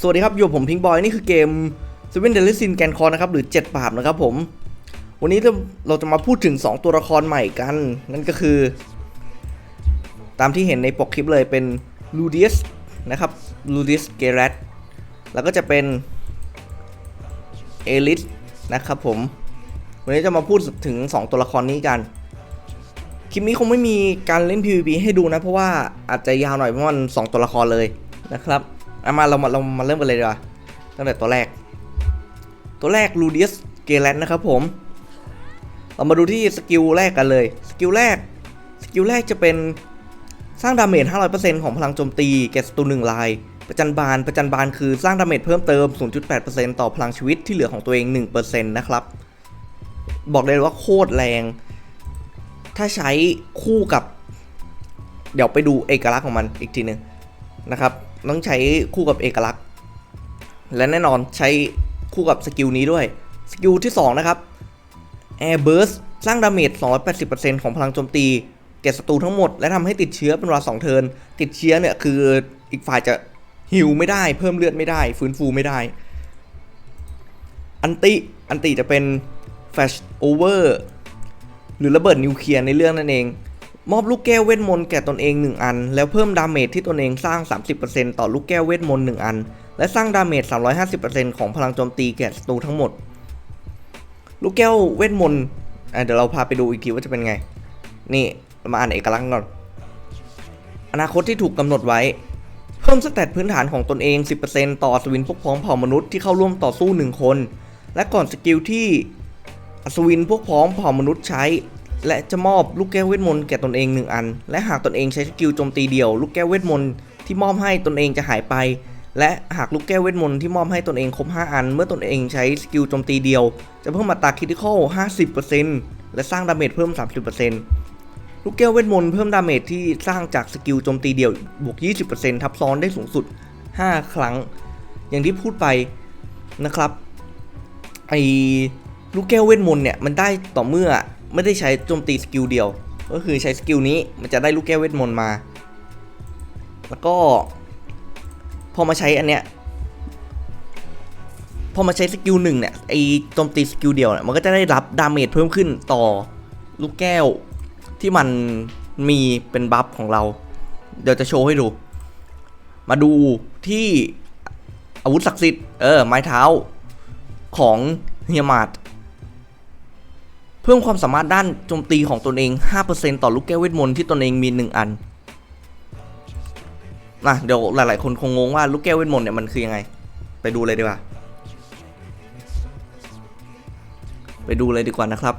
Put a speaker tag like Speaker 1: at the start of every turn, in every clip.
Speaker 1: สวัสดีครับ อยู่กับผมพิงบอย นี่คือเกม Seven Deadly Sin แกนคอนะครับ หรือ 7 บาปนะครับผม วันนี้เราเราจะมาพูดถึง 2 ตัวละครใหม่กัน นั่นก็คือ ตามที่เห็นในปกคลิปเลยเป็น l u d i u s นะครับ l u d i u s g e r a t แล้วก็จะเป็น e l i t นะครับผม วันนี้จะมาพูดถึง 2 ตัวละครนี้กัน คลิปนี้คงไม่มีการเล่น PVP ให้ดูนะ เพราะว่าอาจจะยาวหน่อยเพราะมัน 2 ตัวละครเลยนะครับ เอามาเรามาเรามาเริ่มกันเลยดีกว่าตั้งแต่ตัวแรก ตัวแรก l u d i u s g e r a t นะครับผม เรามาดูที่สกิลแรกกันเลย สกิลแรก สกิลแรกจะเป็นสร้างดาเมจ 500%ของพลังโจมตีแก่ศัตรูหนึ่งลาย ประจันบาน ประจันบานคือสร้างดาเมจเพิ่มเติม 0.8%ต่อพลังชีวิตที่เหลือของตัวเอง 1%นะครับ บอกเลยว่าโคตรแรง ถ้าใช้คู่กับ เดี๋ยวไปดูเอกลักษณ์ของมันอีกทีหนึ่งนะครับ ต้องใช้คู่กับเอกลักษณ์ และแน่นอนใช้คู่กับสกิลนี้ด้วย สกิลที่ 2 นะครับ Air Burst สร้างดาเมจ 280%ของพลังโจมตีแก่ศัตรูทั้งหมด และทำให้ติดเชื้อเป็นเวลา2เทิร์นติดเชื้อเนี่ยคืออีกฝ่ายจะฮิวไม่ได้ เพิ่มเลือดไม่ได้ ฟื้นฟูไม่ได้ อันติ อันติจะเป็น Flash Over หรือระเบิดนิวเคลียร์ในเรื่องนั่นเอง มอบลูกแก้วเวทมนต์แก่ตนเอง 1 อัน แล้วเพิ่มดาเมจที่ตนเองสร้าง 30%ต่อลูกแก้วเวทมนต์1อัน และสร้างดาเมจ 350%ของพลังโจมตีแก่ศัตรูทั้งหมด ลูกแก้วเวทมนต์เดี๋ยวเราพาไปดูอีกทีว่าจะเป็นไง นี่เรามาอ่านเอกลักษณ์ก่อน อนาคตที่ถูกกำหนดไว้ เพิ่มสเตตพื้นฐานของตนเอง 10%ต่ออัศวินพวกพ้องเผ่ามนุษย์ที่เข้าร่วมต่อสู้ 1 คน และก่อนสกิลที่อัศวินพวกพ้องเผ่ามนุษย์ใช้ และจะมอบลูกแก้วเวทมนต์แก่ตนเอง1อัน และหากตนเองใช้สกิลโจมตีเดียว ลูกแก้วเวทมนต์ที่มอบให้ตนเองจะหายไป และหากลูกแก้วเวทมนต์ที่มอบให้ตนเองครบ 5 อัน เมื่อตนเองใช้สกิลโจมตีเดียว จะเพิ่มอัตราคริติคอล50%และสร้างดาเมจเพิ่ม 30%ลูกแก้วเวทมนต์เพิ่มดาเมจที่สร้างจากสกิลโจมตีเดียวบวก 20%ทับซ้อนได้สูงสุด 5 ครั้ง อย่างที่พูดไปนะครับไอ้ลูกแก้วเวทมนต์เนี่ยมันได้ต่อเมื่อ ไม่ได้ใช้โจมตีสกิลเดียว ก็คือใช้สกิลนี้มันจะได้ลูกแก้วเวทมนต์มา แล้วก็ พอมาใช้อันเนี้ยพอมาใช้สกิลหนึ่งเนี่ยไอโจมตีสกิลเดียวเนี่ยมันก็จะได้รับดาเมจเพิ่มขึ้นต่อลูกแก้วที่มันมีเป็นบัฟของเรา เดี๋ยวจะโชว์ให้ดู มาดูที่อาวุธศักดิ์สิทธิ์เออไม้เท้าของเฮียมาด เพิ่มความสามารถด้านโจมตีของตนเอง 5%ต่อลูกแก้วเวทมนต์ที่ตนเองมี 1 อันนะเดี๋ยวหลายๆ คนคงงงว่าลูกแก้วเวทมนต์เนี่ยมันคือยังไง ไปดูเลยดีกว่า ไปดูเลยดีกว่านะครับ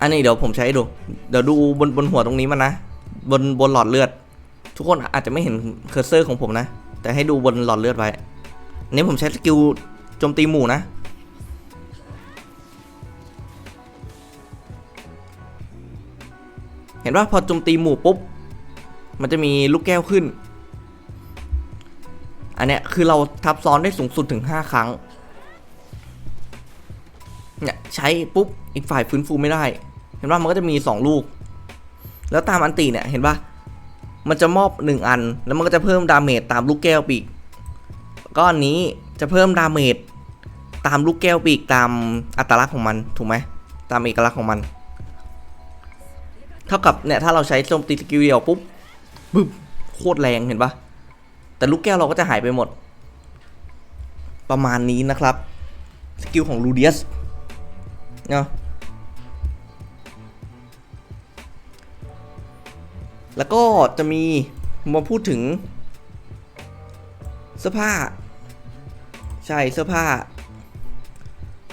Speaker 1: อันนี้เดี๋ยวผมใช้ใดู เดี๋ยวดูบนบนหัวตรงนี้มันนะ บนบนหลอดเลือด ทุกคนอาจจะไม่เห็นเคอร์เซอร์ของผมนะ แต่ให้ดูบนหลอดเลือดไว้อันนี้ผมใช้สกิลโจมตีหมู่นะ นว่าพอโจมตีหมู่ปุ๊บ มันจะมีลูกแก้วขึ้น อันเนี้ยคือเราทับซ้อนได้สูงสุดถึง 5 ครั้ง เนี่ยใช้ปุ๊บอีกฝ่ายฟื้นฟูไม่ได้ เห็นว่ามันก็จะมี 2 ลูก แล้วตามอันตีเนี่ยเห็นปะมันจะมอบ 1 อัน แล้วมันก็จะเพิ่มดาเมจตามลูกแก้วปีกก้อนนี้จะเพิ่มดาเมจตามลูกแก้วปีกตามอัตลักษณ์ของมันถูกไหมตามเอกลักษณ์ของมัน ท่ากับเนี่ยถ้าเราใช้โจมตีสกิลเดียวปุ๊บบึ้มโคตรแรงเห็นปะแต่ลูกแก้วเราก็จะหายไปหมด ประมาณนี้นะครับ สกิลของลูเดียสเนาะแล้วก็จะมีมาพูดถึง เสื้อผ้า ใช่เสื้อผ้า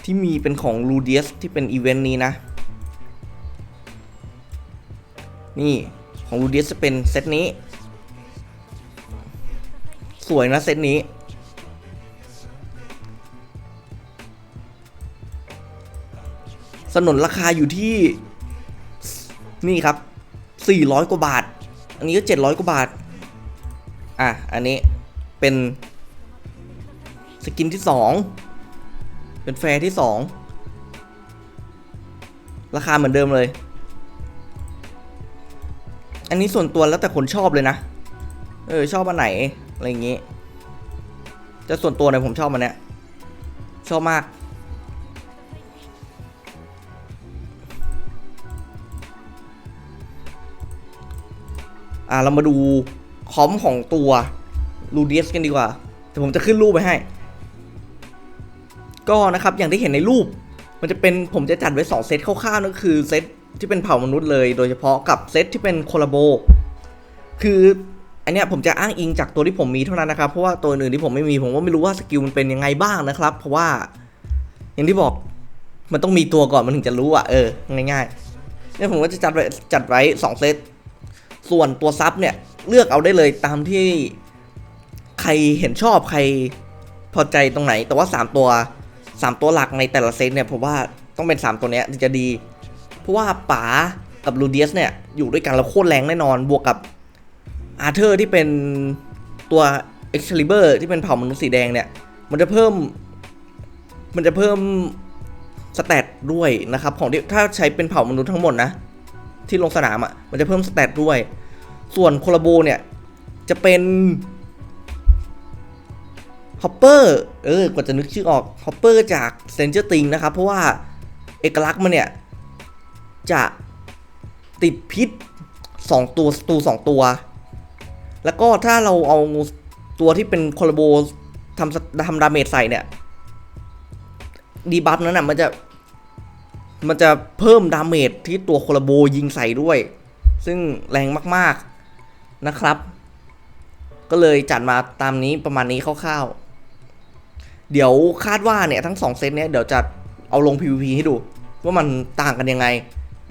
Speaker 1: ที่มีเป็นของลูเดียสที่เป็นอีเวนต์นี้นะ นี่ของลูดียสจะเป็นเซตนี้ สวยนะเซตนี้ สนนราคาอยู่ที่ นี่ครับ 400 กว่าบาท อันนี้ก็ 700 กว่าบาท อะ อันนี้เป็นสกินที่ 2 เป็นแฟร์ที่ 2 ราคาเหมือนเดิมเลย อันนี้ส่วนตัวแล้วแต่คนชอบเลยนะ เออชอบอันไหนอะไรอย่างงี้แต่ส่วนตัวเนี่ยผมชอบมันเนี้ยชอบมาก อ่าเรามาดูคอมของตัวลูเดียสกันดีกว่า แต่ผมจะขึ้นรูปไปให้ ก็นะครับอย่างที่เห็นในรูป มันจะเป็นผมจะจัดไว้ 2 เซตคร่าวๆนั่นคือเซต ที่เป็นเผ่ามนุษย์เลย โดยเฉพาะกับเซตที่เป็นโคลาโบ คืออันเนี้ยผมจะอ้างอิงจากตัวที่ผมมีเท่านั้นนะครับ เพราะว่าตัวอื่นที่ผมไม่มีผมก็ไม่รู้ว่าสกิลมันเป็นยังไงบ้างนะครับ เพราะว่าอย่างที่บอกมันต้องมีตัวก่อนมันถึงจะรู้อะเออง่ายๆเนี่ยผมก็จะจัดไว้จัดไว้สองเซตส่วนตัวซับเนี่ยเลือกเอาได้เลยตามที่ใครเห็นชอบใครพอใจตรงไหน แต่ว่า 3 ตัว 3 ตัวหลักในแต่ละเซตเนี่ยผมว่าต้องเป็น 3 ตัวเนี้ยจะดี ราะว่าป๋ากับลูเดียสเนี่ยอยู่ด้วยกันแล้วโคตรแรงแน่นอนบวกกับอาร์เธอร์ที่เป็นตัว Excalibur ที่เป็นเผ่ามนุษย์สีแดงเนี่ย มันจะเพิ่ม มันจะเพิ่มสเตตด้วยนะครับ ของที่ถ้าใช้เป็นเผ่ามนุษย์ทั้งหมดนะ ที่ลงสนามอะมันจะเพิ่มสเตตด้วย ส่วนโคลาโบเนี่ยจะเป็นฮอปเปอร์เออกว่าจะนึกชื่อออกฮอปเปอร์จากเซนเจอร์ติงนะครับ เพราะว่าเอกลักษณ์มันเนี่ย จะติดพิษ 2 ตัวสตู2ตัว แล้วก็ถ้าเราเอาตัวที่เป็นโคลโบทำทำดาเมจใส่เนี่ยดีบัฟนั้นน่ะมันจะ มันจะเพิ่มดาเมจที่ตัวโคลโบยิงใส่ด้วย ซึ่งแรงมากๆนะครับ ก็เลยจัดมาตามนี้ประมาณนี้คร่าวๆ เดี๋ยวคาดว่าเนี่ยทั้ง2เซตเนี้ยเดี๋ยวจะเอาลง PVP ให้ดู ว่ามันต่างกันยังไง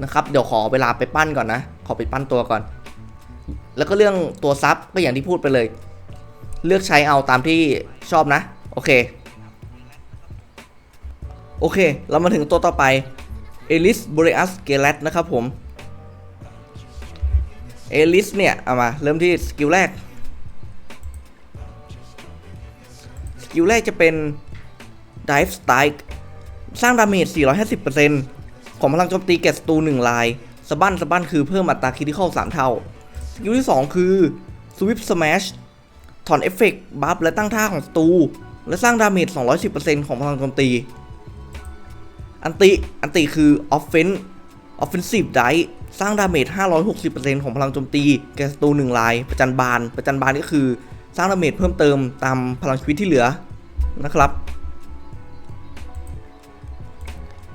Speaker 1: นะครับ เดี๋ยวขอเวลาไปปั้นก่อนนะ ขอไปปั้นตัวก่อน แล้วก็เรื่องตัวซับก็อย่างที่พูดไปเลย เลือกใช้เอาตามที่ชอบนะ โอเค โอเค เรามาถึงตัวต่อไปเอลิสบริอัสเกเลตนะครับผมเอลิสเนี่ย เอามา เริ่มที่สกิลแรก สกิลแรกจะเป็น Dive Strike สร้างดาเมจ 450% ของพลังโจมตีแก่ศัตรู1ลายสบั้นสบั้นคือเพิ่มอัตราคิดที่เข้า3เท่าสกิลที่ 2 คือ Swift Smash ถอนเอฟเฟกต์บัฟและตั้งท่าของศัตรูและสร้างดาเมจ 210%ของพลังโจมตี อันติ อันติคือ Offense Offensive Dice สร้างดาเมจ 560%ของพลังโจมตี แก่ศัตรู1ลาย ประจันบาน ประจันบานก็คือ สร้างดาเมจเพิ่มเติมตามพลังชีวิตที่เหลือนะครับ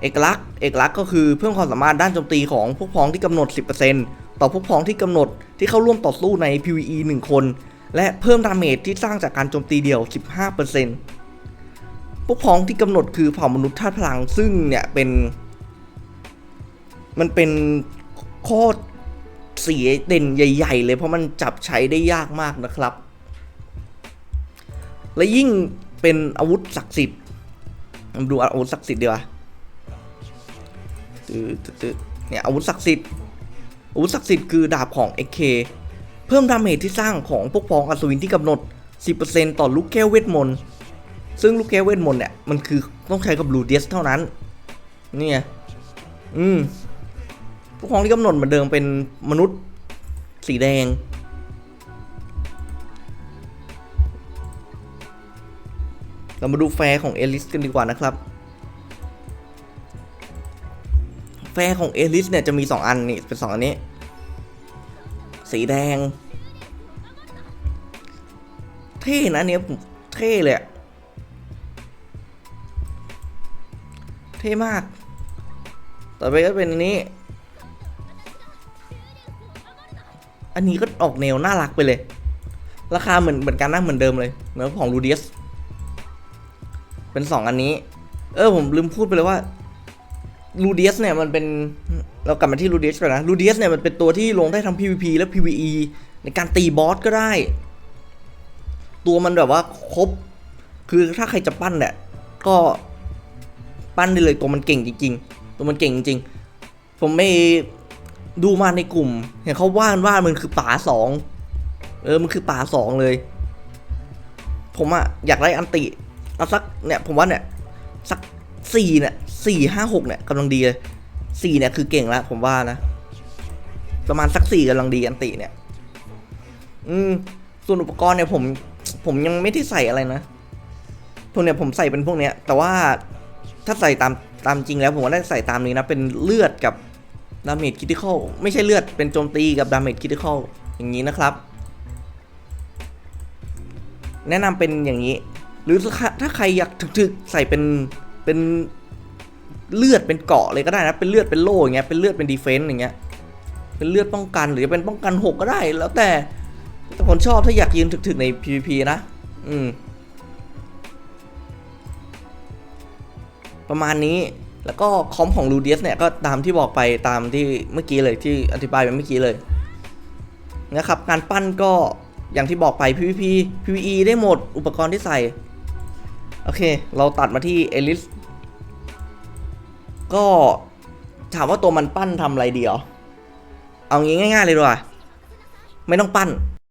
Speaker 1: เอกลักษณ์ เอกลักษณ์ก็คือเพิ่มความสามารถด้านโจมตีของพวกพ้องที่กำหนด 10%ต่อพวกพ้องที่กำหนดที่เข้าร่วมต่อสู้ใน PVE 1 คน และเพิ่มดาเมจที่สร้างจากการโจมตีเดี่ยว 15%พวกพ้องที่กำหนดคือเผ่ามนุษย์ธาตุพลังซึ่งเนี่ยเป็น มันเป็นข้อเสียเด่นใหญ่ ๆ เลยเพราะมันจับใช้ได้ยากมากนะครับ และยิ่งเป็นอาวุธศักดิ์สิทธิ์ดูอาวุธศักดิ์สิทธิ์ดีกว่า ตึ๊ดเนี่ยอาวุธศักดิ์สิทธิ์อาวุธศักดิ์สิทธิ์คือดาบของ AK เพิ่มดาเมจที่สร้างของพวกพ้องอัศวินที่กำหนด 10%ต่อลูกแก้วเวทมนต์ซึ่งลูกแก้วเวทมนต์เนี่ยมันคือต้องใช้กับลูเดียสเท่านั้นนี่ไงอืมพวกพ้องที่กำหนดเหมือนเดิมเป็นมนุษย์สีแดงเรามาดูแฟร์ของเอลิสกันดีกว่านะครับ แฟร์ของเอลิสเนี่ยจะมี 2 อันนี่เป็น2อันนี้ สีแดง เท่นะเนี่ยผมเท่เลยเท่มาก ต่อไปก็เป็นอันนี้ อันนี้ก็ออกแนวน่ารักไปเลย ราคาเหมือนเหมือนกันนะเหมือนเดิมเลยเหมือนของลูเดียสเป็นสองอันนี้ เออผมลืมพูดไปเลยว่า ลูเดียสเนี่ยมันเป็นเรากลับมาที่ลูเดียสก่อนนะลูเดียสเนี่ยมันเป็นตัวที่ลงได้ทั้ง PVP และ PVE ในการตีบอสก็ได้ ตัวมันแบบว่าครบ คือถ้าใครจะปั้นเนี่ยก็ปั้นได้เลยตัวมันเก่งจริงๆ ตัวมันเก่งจริงๆ ผมไม่ดูมาในกลุ่ม เห็นเขาว่านว่ามันคือป่าสองเออมันคือป่าสองเลย ผมอะอยากได้อันติเอาสักเนี่ยผมว่าเนี่ยสักสี่เนี่ย สี่ห้าหกเนี่ยกำลังดีเลยสี่เนี่ยคือเก่งแล้ว ผมว่านะ ประมาณสักสี่กำลังดีอันติเนี่ย อืม ส่วนอุปกรณ์เนี่ยผม ผมยังไม่ได้ใส่อะไรนะพวกเนี้ยผมใส่เป็นพวกเนี้ย แต่ว่าถ้าใส่ตามตามจริงแล้ว ผมก็ได้ใส่ตามนี้นะ เป็นเลือดกับดาเมจคิติคอลไม่ใช่เลือดเป็นโจมตีกับดาเมจคิติคอลอย่างนี้นะครับ แนะนำเป็นอย่างนี้ หรือถ้าใครอยากถึกๆใส่เป็นเป็น เลือดเป็นเกาะเลยก็ได้นะ เป็นเลือดเป็นโล่อย่างเงี้ย เป็นเลือดเป็นดีเฟนต์อย่างเงี้ย เป็นเลือดป้องกันหรือจะเป็นป้องกันหกก็ได้ แล้วแต่แต่ผมชอบถ้าอยากยืนถึกๆใน PVP นะ อืม ประมาณนี้ แล้วก็คอมของ l u d i u s เนี่ยก็ตามที่บอกไปตามที่เมื่อกี้เลยที่อธิบายไปเมื่อกี้เลยนะครับ การปั้นก็อย่างที่บอกไป PVP PVE ได้หมด อุปกรณ์ที่ใส่ โอเค เราตัดมาที่ e l i s ก็ถามว่าตัวมันปั้นทำอะไรดีเหรอ เอางี้ง่าย ๆ เลยดีกว่า ไม่ต้องปั้น